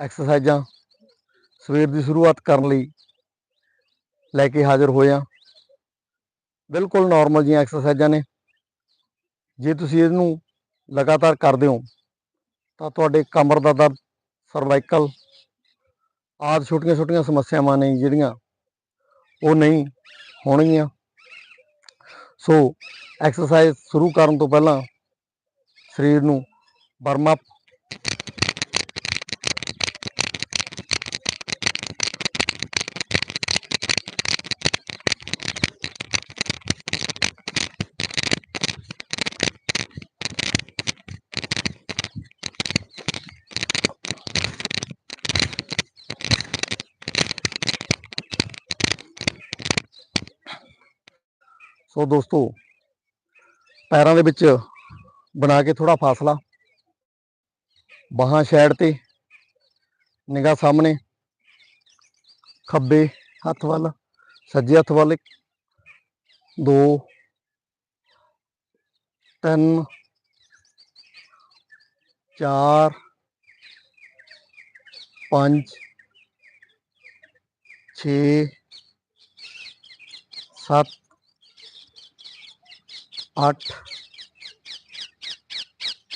ਐਕਸਰਸਾਈਜ਼ਾਂ ਸਵੇਰ ਦੀ ਸ਼ੁਰੂਆਤ ਕਰਨ ਲਈ ਲੈ ਕੇ ਹਾਜ਼ਰ ਹੋਏ ਹਾਂ ਬਿਲਕੁਲ ਨਾਰਮਲ ਜੀਆਂ ਐਕਸਰਸਾਈਜ਼ਾਂ ਨੇ। ਜੇ ਤੁਸੀਂ ਇਹਨੂੰ ਲਗਾਤਾਰ ਕਰਦੇ ਹੋ, ਤਾਂ ਤੁਹਾਡੇ ਕਮਰ ਦਾ ਦਰਦ ਸਰਵਾਈਕਲ ਆਦਿ ਛੋਟੀਆਂ ਛੋਟੀਆਂ ਸਮੱਸਿਆਵਾਂ ਨੇ ਜਿਹੜੀਆਂ ਉਹ ਨਹੀਂ ਹੋਣਗੀਆਂ। ਸੋ ਐਕਸਰਸਾਈਜ਼ ਸ਼ੁਰੂ ਕਰਨ ਤੋਂ ਪਹਿਲਾਂ ਸਰੀਰ ਨੂੰ ਵਾਰਮ ਅਪ ਸੋ ਦੋਸਤੋ, ਪੈਰਾਂ ਦੇ ਵਿੱਚ ਬਣਾ ਕੇ ਥੋੜਾ ਫਾਸਲਾ। ਬਾਹਾਂ ਸਾਈਡ ਤੇ, ਨਿਗਾਹ ਸਾਹਮਣੇ। ਖੱਬੇ ਹੱਥ ਵੱਲ, ਸੱਜੇ ਹੱਥ ਵੱਲ ਦੋ, ਤਿੰਨ, ਚਾਰ, ਪੰਜ, ਛੇ, ਸੱਤ ਅੱਠ,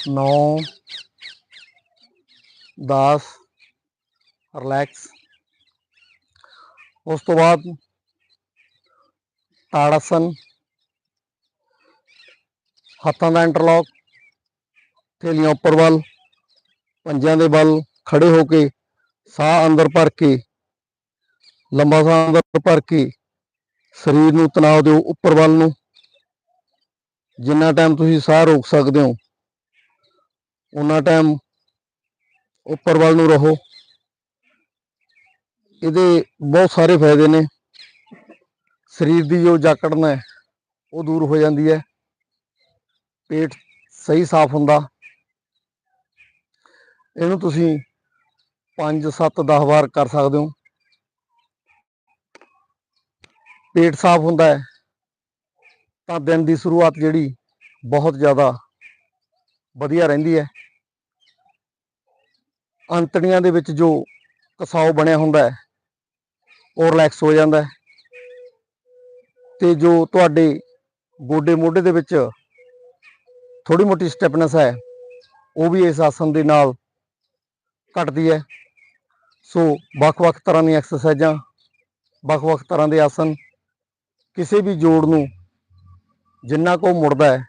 ਨੌ, ਦਸ, ਰਿਲੈਕਸ। ਉਸ ਤੋਂ ਬਾਅਦ ਤਾੜਾਸਨ, ਹੱਥਾਂ ਦਾ ਇੰਟਰਲੌਕ ਥੇਲੀਆਂ ਉੱਪਰ ਵੱਲ, ਪੰਜਿਆਂ ਦੇ ਵੱਲ ਖੜੇ ਹੋ ਕੇ ਸਾਹ ਅੰਦਰ ਭਰ ਕੇ, ਲੰਬਾ ਸਾਹ ਅੰਦਰ ਭਰ ਕੇ, ਸਰੀਰ ਨੂੰ ਤਣਾਅ ਦਿਓ ਉੱਪਰ ਵੱਲ ਨੂੰ। ਜਿੰਨਾ ਟਾਈਮ ਤੁਸੀਂ ਸਾਹ ਰੋਕ ਸਕਦੇ ਹੋ ਉਹਨਾਂ ਟਾਈਮ ਉੱਪਰ ਵੱਲ ਨੂੰ ਰਹੋ। ਇਹਦੇ ਬਹੁਤ ਸਾਰੇ ਫਾਇਦੇ ਨੇ। ਸਰੀਰ ਦੀ ਜੋ ਜਕੜਨ ਹੈ, ਉਹ ਦੂਰ ਹੋ ਜਾਂਦੀ ਹੈ। ਪੇਟ ਸਹੀ ਸਾਫ਼ ਹੁੰਦਾ। ਇਹਨੂੰ ਤੁਸੀਂ 5 7 10 ਵਾਰ ਕਰ ਸਕਦੇ ਹੋ। ਪੇਟ ਸਾਫ਼ ਹੁੰਦਾ ਹੈ। ਤਾਂ ਦਿਨ ਦੀ ਸ਼ੁਰੂਆਤ ਜਿਹੜੀ ਬਹੁਤ ਜ਼ਿਆਦਾ ਵਧੀਆ ਰਹਿੰਦੀ ਹੈ। ਅੰਤੜੀਆਂ ਦੇ ਵਿੱਚ ਜੋ ਕਸਾਓ ਬਣਿਆ ਹੁੰਦਾ ਹੈ, ਉਹ ਰਿਲੈਕਸ ਹੋ ਜਾਂਦਾ ਹੈ ਤੇ ਜੋ ਤੁਹਾਡੇ ਗੋਡੇ ਮੋਢੇ ਦੇ ਵਿੱਚ ਥੋੜੀ ਮੋਟੀ ਸਟੈਪਨੈਸ ਹੈ, ਉਹ ਵੀ ਇਸ ਆਸਨ ਦੇ ਨਾਲ ਘਟਦੀ ਹੈ। ਸੋ ਵੱਖ-ਵੱਖ ਤਰ੍ਹਾਂ ਦੀਆਂ ਐਕਸਰਸਾਈਜ਼ਾਂ ਵੱਖ-ਵੱਖ ਤਰ੍ਹਾਂ ਦੇ ਆਸਨ ਕਿਸੇ ਵੀ ਜੋੜ ਨੂੰ ਜਿੰਨਾ ਕੋ ਮੁੜਦਾ ਹੈ,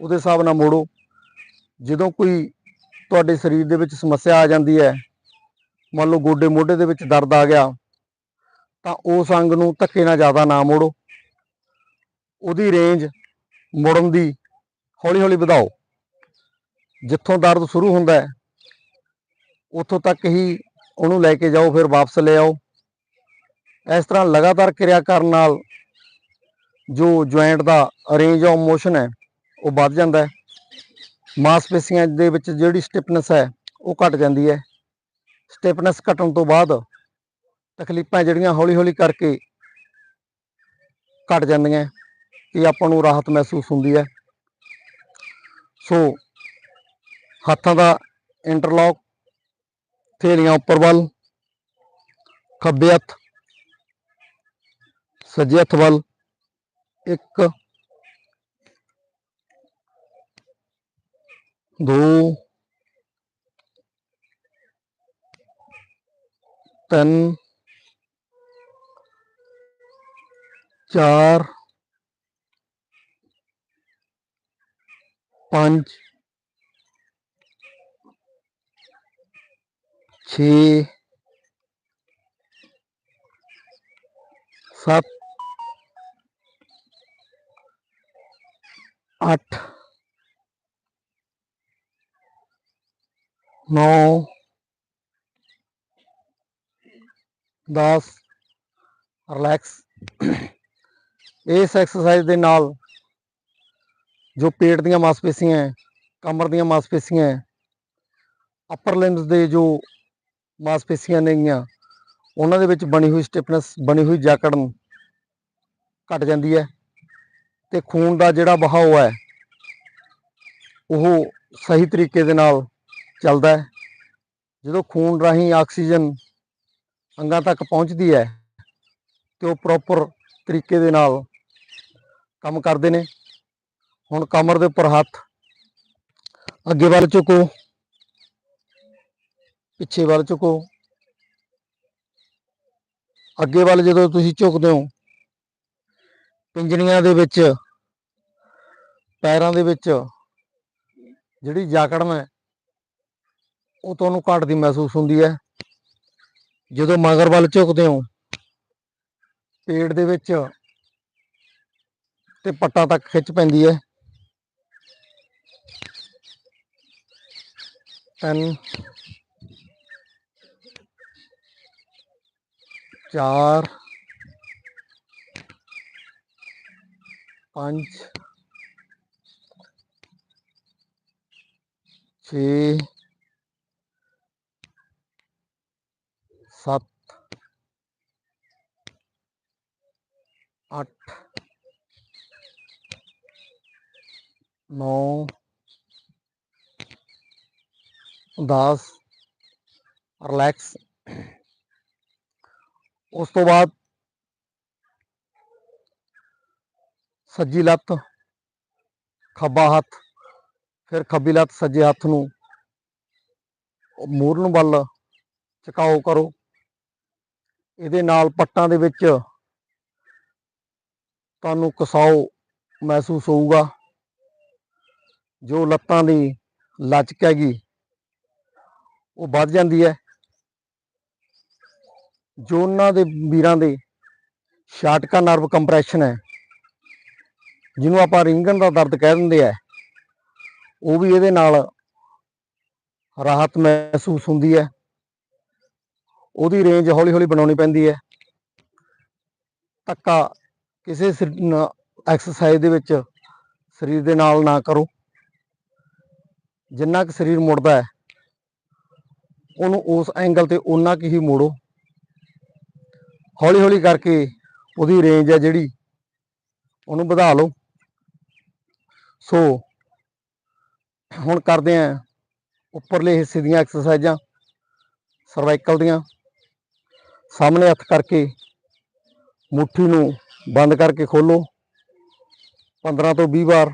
ਉਹਦੇ ਹਿਸਾਬ ਨਾਲ ਮੋੜੋ। ਜਦੋਂ ਕੋਈ ਤੁਹਾਡੇ ਸਰੀਰ ਦੇ ਵਿੱਚ ਸਮੱਸਿਆ ਆ ਜਾਂਦੀ ਹੈ, ਮੰਨ ਲਓ ਗੋਡੇ ਮੋਢੇ ਦੇ ਵਿੱਚ ਦਰਦ ਆ ਗਿਆ, ਤਾਂ ਉਸ ਅੰਗ ਨੂੰ ਧੱਕੇ ਨਾਲ ਜ਼ਿਆਦਾ ਨਾ ਮੋੜੋ। ਉਹਦੀ ਰੇਂਜ ਮੁੜਨ ਦੀ ਹੌਲੀ ਹੌਲੀ ਵਧਾਓ। ਜਿੱਥੋਂ ਦਰਦ ਸ਼ੁਰੂ ਹੁੰਦਾ ਹੈ, ਉੱਥੋਂ ਤੱਕ ਹੀ ਉਹਨੂੰ ਲੈ ਕੇ ਜਾਓ, ਫਿਰ ਵਾਪਸ ਲੈ ਆਓ। ਇਸ ਤਰ੍ਹਾਂ ਲਗਾਤਾਰ ਕਿਰਿਆ ਕਰਨ ਨਾਲ ਜੋ ਜੁਆਇੰਟ ਦਾ ਰੇਂਜ ਆਫ ਮੋਸ਼ਨ ਹੈ, ਉਹ ਵੱਧ ਜਾਂਦਾ ਹੈ। ਮਾਸਪੇਸ਼ੀਆਂ ਦੇ ਵਿੱਚ ਜਿਹੜੀ ਸਟਿਫਨੈਸ ਹੈ, ਉਹ ਘਟ ਜਾਂਦੀ ਹੈ। ਸਟਿਫਨੈਸ ਘਟਣ ਤੋਂ ਬਾਅਦ ਤਕਲੀਫਾਂ ਜਿਹੜੀਆਂ ਹੌਲੀ ਹੌਲੀ ਕਰਕੇ ਘਟ ਜਾਂਦੀਆਂ ਤੇ ਆਪਾਂ ਨੂੰ ਰਾਹਤ ਮਹਿਸੂਸ ਹੁੰਦੀ ਹੈ। ਸੋ ਹੱਥਾਂ ਦਾ ਇੰਟਰਲੌਕ ਥੇਲੀਆਂ ਉੱਪਰ ਵੱਲ, ਖੱਬੇ ਹੱਥ, ਸੱਜੇ ਹੱਥ ਵੱਲ ਇੱਕ ਦੋ ਤਿੰਨ ਚਾਰ ਪੰਜ ਛੇ ਸੱਤ ਅੱਠ, ਨੌ, ਦਸ, ਰਿਲੈਕਸ। ਇਸ ਐਕਸਰਸਾਈਜ਼ ਦੇ ਨਾਲ ਜੋ ਪੇਟ ਦੀਆਂ ਮਾਸਪੇਸ਼ੀਆਂ ਹੈ, ਕਮਰ ਦੀਆਂ ਮਾਸਪੇਸ਼ੀਆਂ ਹੈ ਅਪਰ ਲਿੰਬਸ ਦੇ ਜੋ ਮਾਸਪੇਸ਼ੀਆਂ ਨੇਗੀਆਂ, ਉਹਨਾਂ ਦੇ ਵਿੱਚ ਬਣੀ ਹੋਈ ਸਟਿਫਨੈਸ ਬਣੀ ਹੋਈ ਜਕੜਨ ਘਟ ਜਾਂਦੀ ਹੈ। ਤੇ ਖੂਨ ਦਾ ਜਿਹੜਾ ਵਹਾਅ ਹੈ, ਉਹ ਸਹੀ ਤਰੀਕੇ ਦੇ ਨਾਲ ਚੱਲਦਾ ਹੈ। ਜਦੋਂ ਖੂਨ ਰਾਹੀਂ ਆਕਸੀਜਨ ਅੰਗਾਂ ਤੱਕ ਪਹੁੰਚਦੀ ਹੈ, ਤੇ ਉਹ ਪ੍ਰੋਪਰ ਤਰੀਕੇ ਦੇ ਨਾਲ ਕੰਮ ਕਰਦੇ ਨੇ। ਹੁਣ ਕਮਰ ਦੇ ਉੱਪਰ ਹੱਥ ਅੱਗੇ ਵੱਲ ਝੁਕੋ, ਪਿੱਛੇ ਵੱਲ ਝੁਕੋ। ਅੱਗੇ ਵੱਲ ਜਦੋਂ ਤੁਸੀਂ ਝੁਕਦੇ ਹੋ ਪਿੰਜਣੀਆਂ ਦੇ ਵਿੱਚ, ਪੈਰਾਂ ਦੇ ਵਿੱਚ ਜਿਹੜੀ ਜਾਕੜਨ ਹੈ, ਉਹ ਤੁਹਾਨੂੰ ਘਟਦੀ ਮਹਿਸੂਸ ਹੁੰਦੀ ਹੈ। ਜਦੋਂ ਮਗਰ ਵੱਲ ਝੁਕਦੇ ਹੋ, ਪੇਟ ਦੇ ਵਿੱਚ ਤੇ ਪੱਟਾਂ ਤੱਕ ਖਿੱਚ ਪੈਂਦੀ ਹੈ। ਤਿੰਨ, ਚਾਰ ਪੰਜ ਛੇ ਸੱਤ ਅੱਠ ਨੌ ਦਸ ਰਿਲੈਕਸ। ਉਸ ਤੋਂ ਬਾਅਦ ਸੱਜੀ ਲੱਤ, ਖੱਬਾ ਹੱਥ, ਫਿਰ ਖੱਬੀ ਲੱਤ ਸੱਜੇ ਹੱਥ ਨੂੰ। ਮੂਰਨ ਵੱਲ ਝੁਕਾਓ ਕਰੋ। ਇਹਦੇ ਨਾਲ ਪੱਟਾਂ ਦੇ ਵਿੱਚ ਤੁਹਾਨੂੰ ਕਸਾਓ ਮਹਿਸੂਸ ਹੋਊਗਾ। ਜੋ ਲੱਤਾਂ ਦੀ ਲਚਕ ਹੈਗੀ, ਉਹ ਵੱਧ ਜਾਂਦੀ ਹੈ। ਜੋ ਉਹਨਾਂ ਦੇ ਵੀਰਾਂ ਦੇ ਸ਼ਾਟਕਾ ਨਰਵ ਕੰਪਰੈਸ਼ਨ ਹੈ ਜਿਹਨੂੰ ਆਪਾਂ ਰਿੰਗਣ ਦਾ ਦਰਦ ਕਹਿ ਦਿੰਦੇ ਆ, ਉਹ ਵੀ ਇਹਦੇ ਨਾਲ ਰਾਹਤ ਮਹਿਸੂਸ ਹੁੰਦੀ ਹੈ। ਉਹਦੀ ਰੇਂਜ ਹੌਲੀ ਹੌਲੀ ਬਣਾਉਣੀ ਪੈਂਦੀ ਹੈ। ਧੱਕਾ ਕਿਸੇ ਐਕਸਰਸਾਈਜ਼ ਦੇ ਵਿੱਚ ਸਰੀਰ ਦੇ ਨਾਲ ਨਾ ਕਰੋ। ਜਿੰਨਾ ਕੁ ਸਰੀਰ ਮੁੜਦਾ ਹੈ, ਉਹਨੂੰ ਉਸ ਐਂਗਲ ਤੇ ਓਨਾ ਕੁ ਹੀ ਮੋੜੋ। ਹੌਲੀ ਹੌਲੀ ਕਰਕੇ ਉਹਦੀ ਰੇਂਜ ਹੈ ਜਿਹੜੀ, ਉਹਨੂੰ ਵਧਾ ਲਓ। ਸੋ ਹੁਣ ਕਰਦੇ ਆਂ ਉੱਪਰਲੇ ਹਿੱਸੇ ਦੀਆਂ ਐਕਸਰਸਾਈਜ਼ਾਂ ਸਰਵਾਈਕਲ ਦੀਆਂ। ਸਾਹਮਣੇ ਹੱਥ ਕਰਕੇ ਮੁੱਠੀ ਨੂੰ ਬੰਦ ਕਰਕੇ ਖੋਲੋ 15 ਤੋਂ 20 ਵਾਰ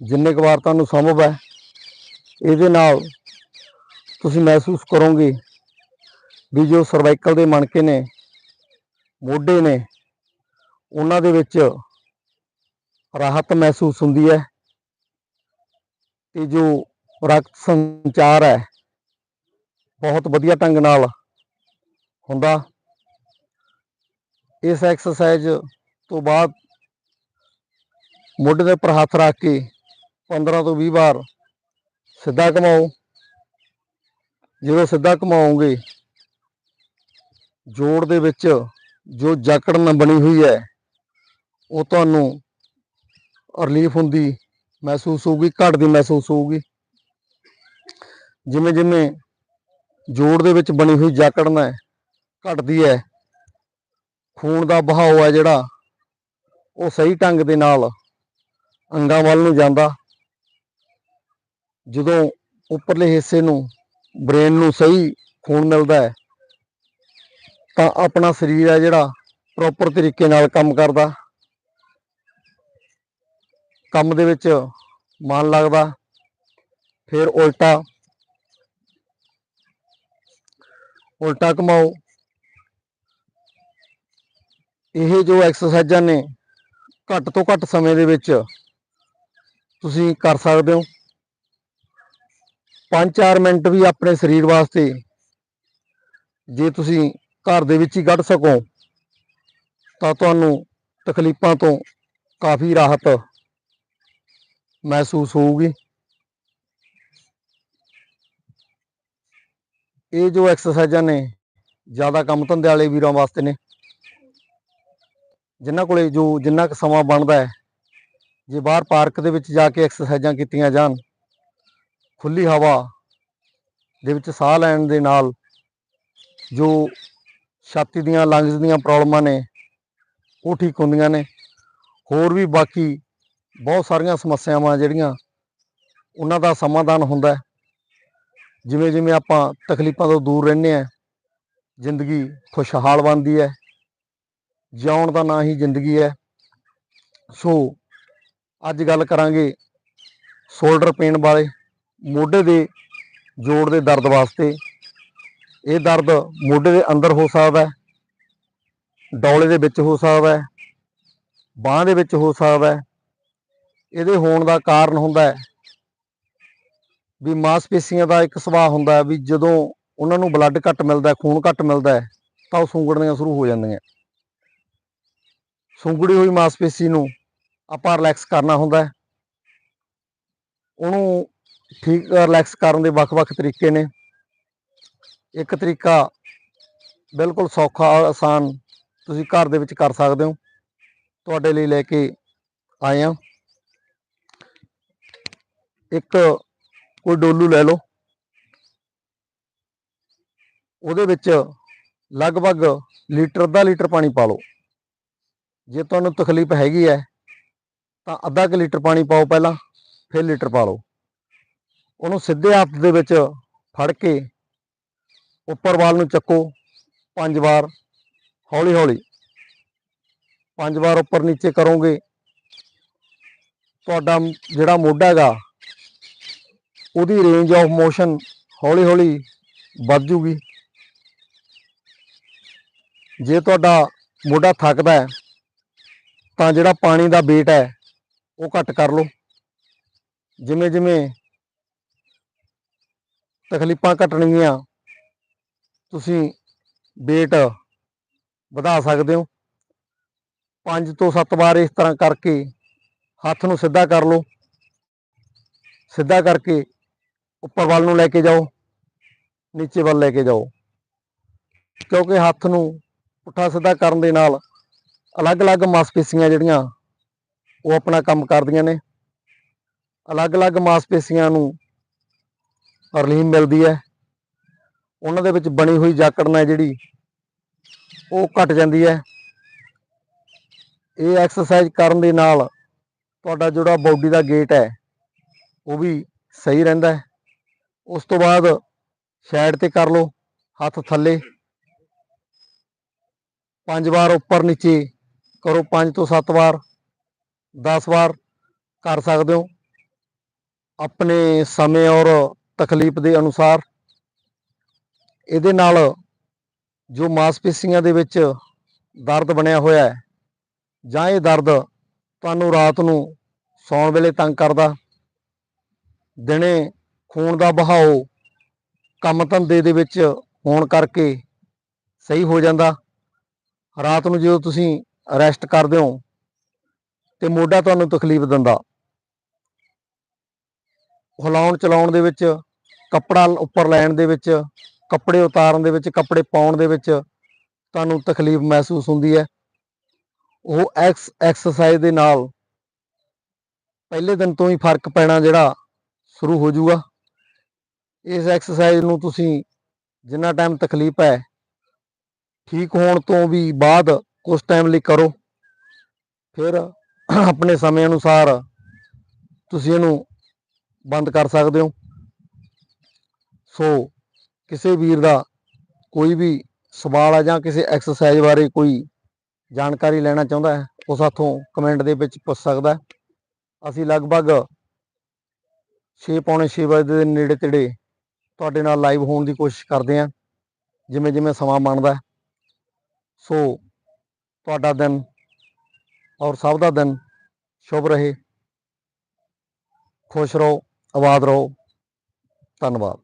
ਜਿੰਨੇ ਕੁ ਵਾਰ ਤੁਹਾਨੂੰ ਸੰਭਵ ਹੈ, ਇਹਦੇ ਨਾਲ ਤੁਸੀਂ ਮਹਿਸੂਸ ਕਰੋਗੇ ਵੀ ਜੋ ਸਰਵਾਈਕਲ ਦੇ ਮਣਕੇ ਨੇ, ਮੋਢੇ ਨੇ, ਉਹਨਾਂ ਦੇ ਵਿੱਚ ਰਾਹਤ ਮਹਿਸੂਸ ਹੁੰਦੀ ਹੈ। ਤੇ ਜੋ ਰਕਤ ਸੰਚਾਰ ਹੈ, ਬਹੁਤ ਵਧੀਆ ਢੰਗ ਨਾਲ ਹੁੰਦਾ। ਇਸ ਐਕਸਰਸਾਈਜ਼ ਤੋਂ ਬਾਅਦ ਮੋਢੇ ਦੇ ਉੱਪਰ ਹੱਥ ਰੱਖ ਕੇ 15 ਤੋਂ 20 ਵਾਰ ਸਿੱਧਾ ਘਮਾਓ। ਜਦੋਂ ਸਿੱਧਾ ਘਮਾਓਗੇ, ਜੋੜ ਦੇ ਵਿੱਚ ਜੋ ਜਕੜਨ ਬਣੀ ਹੋਈ ਹੈ, ਉਹ ਤੁਹਾਨੂੰ ਰਿਲੀਫ ਹੁੰਦੀ ਮਹਿਸੂਸ ਹੋਊਗੀ ਘਟਦੀ ਮਹਿਸੂਸ ਹੋਊਗੀ। ਜਿਵੇਂ ਜਿਵੇਂ ਜੋੜ ਦੇ ਵਿੱਚ ਬਣੀ ਹੋਈ ਜਕੜਨ ਹੈ, ਘਟਦੀ ਹੈ, ਖੂਨ ਦਾ ਬਹਾਅ ਹੈ ਜਿਹੜਾ, ਉਹ ਸਹੀ ਢੰਗ ਦੇ ਨਾਲ ਅੰਗਾਂ ਵੱਲ ਨੂੰ ਜਾਂਦਾ। ਜਦੋਂ ਉੱਪਰਲੇ ਹਿੱਸੇ ਨੂੰ, ਬ੍ਰੇਨ ਨੂੰ ਸਹੀ ਖੂਨ ਮਿਲਦਾ ਹੈ, ਤਾਂ ਆਪਣਾ ਸਰੀਰ ਹੈ ਜਿਹੜਾ ਪ੍ਰੋਪਰ ਤਰੀਕੇ ਨਾਲ ਕੰਮ ਕਰਦਾ। ਕੰਮ ਦੇ ਵਿੱਚ ਮਨ ਲੱਗਦਾ। ਫਿਰ ਉਲਟਾ। ਉਲਟਾ ਕਮਾਓ। ਇਹ ਜੋ ਐਕਸਰਸਾਈਜ਼ਾਂ ਨੇ, ਘੱਟ ਤੋਂ ਘੱਟ ਸਮੇਂ ਦੇ ਵਿੱਚ ਤੁਸੀਂ ਕਰ ਸਕਦੇ ਹੋ। 5-4 ਮਿੰਟ ਵੀ ਆਪਣੇ ਸਰੀਰ ਵਾਸਤੇ ਜੇ ਤੁਸੀਂ ਘਰ ਦੇ ਵਿੱਚ ਹੀ ਕੱਢ ਸਕੋ, ਤਾਂ ਤੁਹਾਨੂੰ ਤਕਲੀਫਾਂ ਤੋਂ ਕਾਫੀ ਰਾਹਤ ਮਹਿਸੂਸ ਹੋਊਗੀ। ਇਹ ਜੋ ਐਕਸਰਸਾਈਜ਼ਾਂ ਨੇ, ਜ਼ਿਆਦਾ ਕੰਮ ਧੰਦੇ ਵਾਲੇ ਵੀਰਾਂ ਵਾਸਤੇ ਨੇ। ਜਿਨ੍ਹਾਂ ਕੋਲੇ ਜੋ ਜਿੰਨਾ ਕੁ ਸਮਾਂ ਬਣਦਾ ਹੈ, ਜੇ ਬਾਹਰ ਪਾਰਕ ਦੇ ਵਿੱਚ ਜਾ ਕੇ ਐਕਸਰਸਾਈਜ਼ਾਂ ਕੀਤੀਆਂ ਜਾਣ ਖੁੱਲੀ ਹਵਾ ਦੇ ਵਿੱਚ ਸਾਹ ਲੈਣ ਦੇ ਨਾਲ ਜੋ ਛਾਤੀ ਦੀਆਂ ਲੰਗਸ ਦੀਆਂ ਪ੍ਰੋਬਲਮਾਂ ਨੇ, ਉਹ ਠੀਕ ਹੁੰਦੀਆਂ ਨੇ। ਹੋਰ ਵੀ ਬਾਕੀ ਬਹੁਤ ਸਾਰੀਆਂ ਸਮੱਸਿਆਵਾਂ ਜਿਹੜੀਆਂ ਉਹਨਾਂ ਦਾ ਸਮਾਧਾਨ ਹੁੰਦਾ ਜਿਵੇਂ ਜਿਵੇਂ ਆਪਾਂ ਤਕਲੀਫਾਂ ਤੋਂ ਦੂਰ ਰਹਿੰਦੇ ਆ ਜ਼ਿੰਦਗੀ ਖੁਸ਼ਹਾਲ ਬਣਦੀ ਹੈ, ਜਿਉਣ ਦਾ ਨਾਂ ਹੀ ਜ਼ਿੰਦਗੀ ਹੈ। ਸੋ ਅੱਜ ਗੱਲ ਕਰਾਂਗੇ ਸ਼ੋਲਡਰ ਪੇਨ ਵਾਲੇ ਮੋਢੇ ਦੇ ਜੋੜ ਦੇ ਦਰਦ ਵਾਸਤੇ। ਇਹ ਦਰਦ ਮੋਢੇ ਦੇ ਅੰਦਰ ਹੋ ਸਕਦਾ ਹੈ, ਡੌਲੇ ਦੇ ਵਿੱਚ ਹੋ ਸਕਦਾ ਹੈ, ਬਾਹ ਦੇ ਵਿੱਚ ਹੋ ਸਕਦਾ ਹੈ ਇਹਦੇ ਹੋਣ ਦਾ ਕਾਰਨ ਹੁੰਦਾ ਹੈ ਵੀ ਮਾਸਪੇਸ਼ੀਆਂ ਦਾ ਇੱਕ ਸੁਭਾਅ ਹੁੰਦਾ ਹੈ ਵੀ ਜਦੋਂ ਉਹਨਾਂ ਨੂੰ ਬਲੱਡ ਘੱਟ ਮਿਲਦਾ ਖੂਨ ਘੱਟ ਮਿਲਦਾ ਤਾਂ ਉਹ ਸੁੰਗੜਨੀਆਂ ਸ਼ੁਰੂ ਹੋ ਜਾਂਦੀਆਂ ਸੁੰਗੜੀ ਹੋਈ ਮਾਸਪੇਸ਼ੀ ਨੂੰ ਆਪਾਂ ਰਿਲੈਕਸ ਕਰਨਾ ਹੁੰਦਾ ਉਹਨੂੰ ਠੀਕ ਰਿਲੈਕਸ ਕਰਨ ਦੇ ਵੱਖ-ਵੱਖ ਤਰੀਕੇ ਨੇ। ਇੱਕ ਤਰੀਕਾ ਬਿਲਕੁਲ ਸੌਖਾ ਔਰ ਆਸਾਨ ਤੁਸੀਂ ਘਰ ਦੇ ਵਿੱਚ ਕਰ ਸਕਦੇ ਹੋ। ਤੁਹਾਡੇ ਲਈ ਲੈ ਕੇ ਆਏ ਹਾਂ। ਇੱਕ ਕੋਈ ਡੋਲੂ ਲੈ ਲਓ। ਉਹਦੇ ਵਿੱਚ ਲਗਭਗ ਲੀਟਰ ਅੱਧਾ ਲੀਟਰ ਪਾਣੀ ਪਾ ਲਓ। ਜੇ ਤੁਹਾਨੂੰ ਤਕਲੀਫ ਹੈਗੀ ਹੈ, ਤਾਂ ਅੱਧਾ ਕੁ ਲੀਟਰ ਪਾਣੀ ਪਾਓ ਪਹਿਲਾਂ, ਫਿਰ ਲੀਟਰ ਪਾ ਲਓ। ਉਹਨੂੰ ਸਿੱਧੇ ਹੱਥ ਦੇ ਵਿੱਚ ਫੜ ਕੇ ਉੱਪਰ ਵਾਲ ਨੂੰ ਚੱਕੋ ਪੰਜ ਵਾਰ, ਹੌਲੀ ਹੌਲੀ। ਪੰਜ ਵਾਰ ਉੱਪਰ ਨੀਚੇ ਕਰੋਗੇ, ਤੁਹਾਡਾ ਜਿਹੜਾ ਮੋਢਾ ਹੈਗਾ ਉਹਦੀ ਰੇਂਜ ਆਫ ਮੋਸ਼ਨ ਹੌਲੀ ਹੌਲੀ ਵੱਧ ਜੂਗੀ। ਜੇ ਤੁਹਾਡਾ ਮੋਢਾ ਥੱਕਦਾ ਹੈ, ਤਾਂ ਜਿਹੜਾ ਪਾਣੀ ਦਾ weight ਹੈ, ਉਹ ਘੱਟ ਕਰ ਲਓ। ਜਿਵੇਂ ਜਿਵੇਂ ਤਕਲੀਫਾਂ ਘਟਣਗੀਆਂ, ਤੁਸੀਂ weight ਵਧਾ ਸਕਦੇ ਹੋ। 5 ਤੋਂ 7 ਵਾਰ ਇਸ ਤਰ੍ਹਾਂ ਕਰਕੇ ਹੱਥ ਨੂੰ ਸਿੱਧਾ ਕਰ ਲਓ। ਸਿੱਧਾ ਕਰਕੇ ਉੱਪਰ ਵੱਲ ਨੂੰ ਲੈ ਕੇ ਜਾਓ, ਨੀਚੇ ਵੱਲ ਲੈ ਕੇ ਜਾਓ। ਕਿਉਂਕਿ ਹੱਥ ਨੂੰ ਪੁੱਠਾ ਸਿੱਧਾ ਕਰਨ ਦੇ ਨਾਲ ਅਲੱਗ-ਅਲੱਗ ਮਾਸਪੇਸ਼ੀਆਂ ਜਿਹੜੀਆਂ, ਉਹ ਆਪਣਾ ਕੰਮ ਕਰਦੀਆਂ ਨੇ। ਅਲੱਗ-ਅਲੱਗ ਮਾਸਪੇਸ਼ੀਆਂ ਨੂੰ ਰਲੀਮ ਮਿਲਦੀ ਹੈ। ਉਹਨਾਂ ਦੇ ਵਿੱਚ ਬਣੀ ਹੋਈ ਜਾਕੜਨ ਹੈ ਜਿਹੜੀ ਉਹ ਘਟ ਜਾਂਦੀ ਹੈ। ਇਹ ਐਕਸਰਸਾਈਜ਼ ਕਰਨ ਦੇ ਨਾਲ ਤੁਹਾਡਾ ਜਿਹੜਾ ਬਾਡੀ ਦਾ ਗੇਟ ਹੈ, ਉਹ ਵੀ ਸਹੀ ਰਹਿੰਦਾ ਹੈ। ਉਸ ਤੋਂ ਬਾਅਦ ਸਾਈਡ ਤੇ ਕਰ ਲਓ, ਹੱਥ ਥੱਲੇ। ਪੰਜ ਵਾਰ ਉੱਪਰ ਨੀਚੇ ਕਰੋ 5 ਤੋਂ 7 ਵਾਰ 10 ਵਾਰ ਕਰ ਸਕਦੇ ਹੋ। ਆਪਣੇ ਸਮੇਂ ਔਰ ਤਕਲੀਫ ਦੇ ਅਨੁਸਾਰ ਇਹਦੇ ਨਾਲ ਜੋ ਮਾਸਪੇਸ਼ੀਆਂ ਦੇ ਵਿੱਚ ਦਰਦ ਬਣਿਆ ਹੋਇਆ ਹੈ, ਜਾਂ ਇਹ ਦਰਦ ਤੁਹਾਨੂੰ ਰਾਤ ਨੂੰ ਸੌਣ ਵੇਲੇ ਤੰਗ ਕਰਦਾ, ਦਿਨੇ ਖੂਨ ਦਾ ਬਹਾਓ ਕੰਮ ਧੰਦੇ ਦੇ ਵਿੱਚ ਹੋਣ ਕਰਕੇ ਸਹੀ ਹੋ ਜਾਂਦਾ। ਰਾਤ ਨੂੰ ਜਦੋਂ ਤੁਸੀਂ ਰੈਸਟ ਕਰਦੇ ਹੋ ਤੇ ਮੋਢਾ ਤੁਹਾਨੂੰ ਤਕਲੀਫ ਦਿੰਦਾ। ਹਿਲਾਉਣ ਚਲਾਉਣ ਦੇ ਵਿੱਚ, ਕੱਪੜਾ ਉੱਪਰ ਲੈਣ ਦੇ ਵਿੱਚ, ਕੱਪੜੇ ਉਤਾਰਨ ਦੇ ਵਿੱਚ, ਕੱਪੜੇ ਪਾਉਣ ਦੇ ਵਿੱਚ ਤੁਹਾਨੂੰ ਤਕਲੀਫ ਮਹਿਸੂਸ ਹੁੰਦੀ ਹੈ। ਉਹ ਐਕਸ ਐਕਸਰਸਾਈਜ਼ ਦੇ ਨਾਲ ਪਹਿਲੇ ਦਿਨ ਤੋਂ ਹੀ ਫ਼ਰਕ ਪੈਣਾ ਜਿਹੜਾ ਸ਼ੁਰੂ ਹੋ ਜਾਊਗਾ। ਇਸ ਐਕਸਰਸਾਈਜ਼ ਨੂੰ ਤੁਸੀਂ ਜਿੰਨਾ ਟਾਈਮ ਤਕਲੀਫ ਹੈ, ਠੀਕ ਹੋਣ ਤੋਂ ਵੀ ਬਾਅਦ ਕੁਝ ਟਾਈਮ ਲਈ ਕਰੋ। ਫਿਰ ਆਪਣੇ ਸਮੇਂ ਅਨੁਸਾਰ ਤੁਸੀਂ ਇਹਨੂੰ ਬੰਦ ਕਰ ਸਕਦੇ ਹੋ। ਸੋ ਕਿਸੇ ਵੀਰ ਦਾ ਕੋਈ ਵੀ ਸਵਾਲ ਆ ਜਾਂ ਕਿਸੇ ਐਕਸਰਸਾਈਜ਼ ਬਾਰੇ ਕੋਈ ਜਾਣਕਾਰੀ ਲੈਣਾ ਚਾਹੁੰਦਾ ਹੈ, ਉਹ ਸਾਥੋਂ ਕਮੈਂਟ ਦੇ ਵਿੱਚ ਪੁੱਛ ਸਕਦਾ ਅਸੀਂ ਲਗਭਗ 6 ਪੌਣੇ 6 ਵਜੇ ਦੇ ਨੇੜੇ ਤੇੜੇ ਤੁਹਾਡੇ ਨਾਲ ਲਾਈਵ ਹੋਣ ਦੀ ਕੋਸ਼ਿਸ਼ ਕਰਦੇ ਹਾਂ, ਜਿਵੇਂ ਜਿਵੇਂ ਸਮਾਂ ਬਣਦਾ ਸੋ ਤੁਹਾਡਾ ਦਿਨ ਔਰ ਸਭ ਦਾ ਦਿਨ ਸ਼ੁਭ ਰਹੇ। ਖੁਸ਼ ਰਹੋ, ਆਬਾਦ ਰਹੋ। ਧੰਨਵਾਦ।